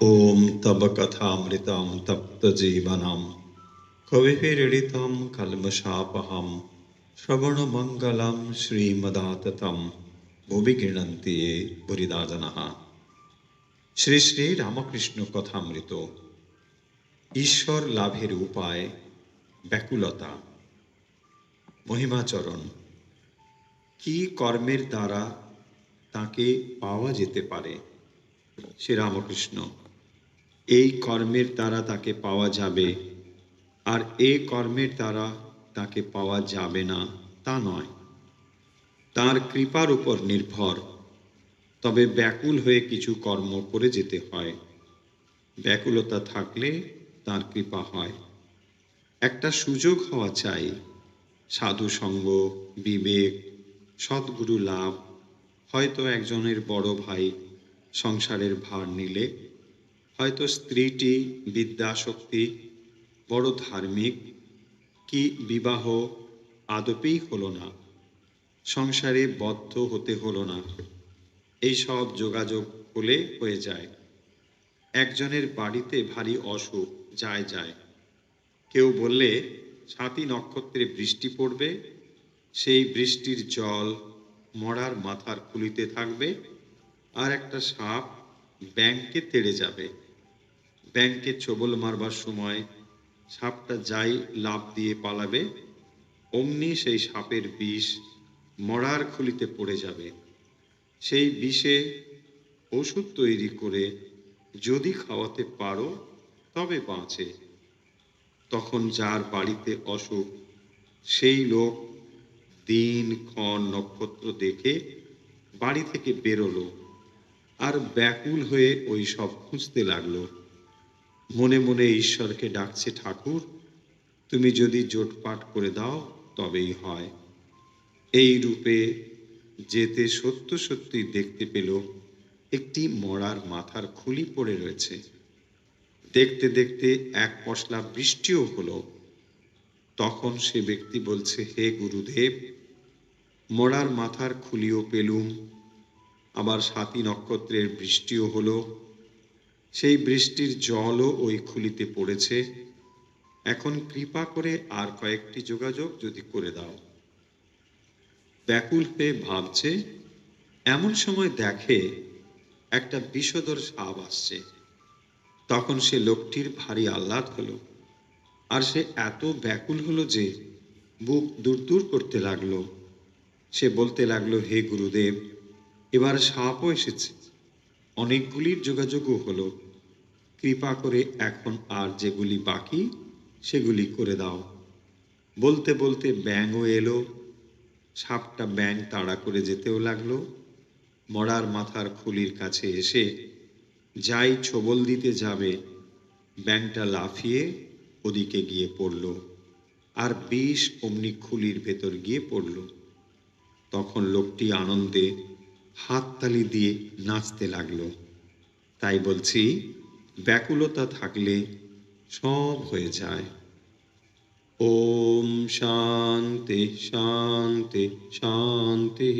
ॐ तव कथामृतं तप्तजीवनं कविभिरीडितं कल्मषापहं श्रवणमङ्गलं श्रीमदाततं ভুবি গৃণন্তি এ ভরিদাজনাহা শ্রী শ্রী রামকৃষ্ণ কথামৃত ঈশ্বর লাভের উপায় ব্যাকুলতা মহিমাচরণ কি কর্মের দ্বারা তাকে পাওয়া যেতে পারে শ্রী রামকৃষ্ণ এই কর্মের দ্বারা তাকে পাওয়া যাবে। আর এ কর্মের দ্বারা তাকে পাওয়া যাবে না, তা নয়। তার কৃপার উপর নির্ভর। তবে ব্যাকুল হয়ে কিছু কর্ম করে যেতে হয়। ব্যাকুলতা থাকলে তার কৃপা হয়। একটা সুযোগ হওয়া চাই। সাধু সঙ্গ, বিবেক, সদ্গুরু লাভ। হয়তো একজনের বড় ভাই সংসারের ভার নিলে হয়তো স্ত্রীটি বিদ্যাশক্তি, বড় ধার্মিক, কি বিবাহ আদপেই হলো না, সংসারে বদ্ধ হতে হলো না, এই সব যোগাযোগ হলে হয়ে যায়। একজনের বাড়িতে ভারী অসুখ যায় যায়। কেউ বললে সাতী নক্ষত্রে বৃষ্টি পড়বে, সেই বৃষ্টির জল মরার মাথার খুলিতে থাকবে, আর একটা সাপ ব্যাংকে তেড়ে যাবে। ব্যাংকে ছবল মারবার সময় সাপটা যাই লাভ দিয়ে পালাবে, অমনি সেই সাপের বিষ মরার খুলিতে পড়ে যাবে। সেই বিষে ওষুধ তৈরি করে যদি খাওয়াতে পারো, তবে বাঁচে। তখন যার বাড়িতে অসুখ, সেই লোক দিন ক্ষণ নক্ষত্র দেখে বাড়ি থেকে বেরোলো আর ব্যাকুল হয়ে ওই সব খুঁজতে লাগল। মনে মনে ঈশ্বরকে ডাকছে, ঠাকুর, তুমি যদি জোটপাট করে দাও, তবেই হয়। এই রূপে যেতে সত্য সত্যি দেখতে পেল একটি মরার মাথার খুলি পড়ে রয়েছে। দেখতে দেখতে এক পশলা বৃষ্টিও হলো। তখন সে ব্যক্তি বলছে, হে গুরুদেব, মরার মাথার খুলিও পেলুম, আবার সাতী নক্ষত্রের বৃষ্টিও হলো। সেই বৃষ্টির জলও ওই খুলিতে পড়েছে। এখন কৃপা করে আর কয়েকটি যোগাযোগ যদি করে দাও। ব্যাকুল হয়ে ভাবছে, এমন সময় দেখে একটা বিষদর সাপ আসছে। তখন সে লোকটির ভারী আহ্লাদ হলো, আর সে এত ব্যাকুল হলো যে বুক দূর দূর করতে লাগল। সে বলতে লাগল, হে গুরুদেব, এবার সাপও এসেছে। অনেকগুলির যোগাযোগও হলো। কৃপা করে এখন আর যেগুলি বাকি, সেগুলি করে দাও। বলতে বলতে ব্যাঙও এলো। সাপটা ব্যাং তাড়া করে যেতেও লাগল। মরার মাথার খুলির কাছে এসে যাই ছবল দিতে যাবে ব্যাংটা লাফিয়ে ওদিকে গিয়ে পড়ল আর বিষ অমনি খুলির ভেতর গিয়ে পড়ল। তখন লোকটি আনন্দে হাততালি দিয়ে নাচতে লাগল। তাই বলছি ব্যাকুলতা থাকলে সব হয়ে যায়। ওম শান্তি শান্তি শান্তি।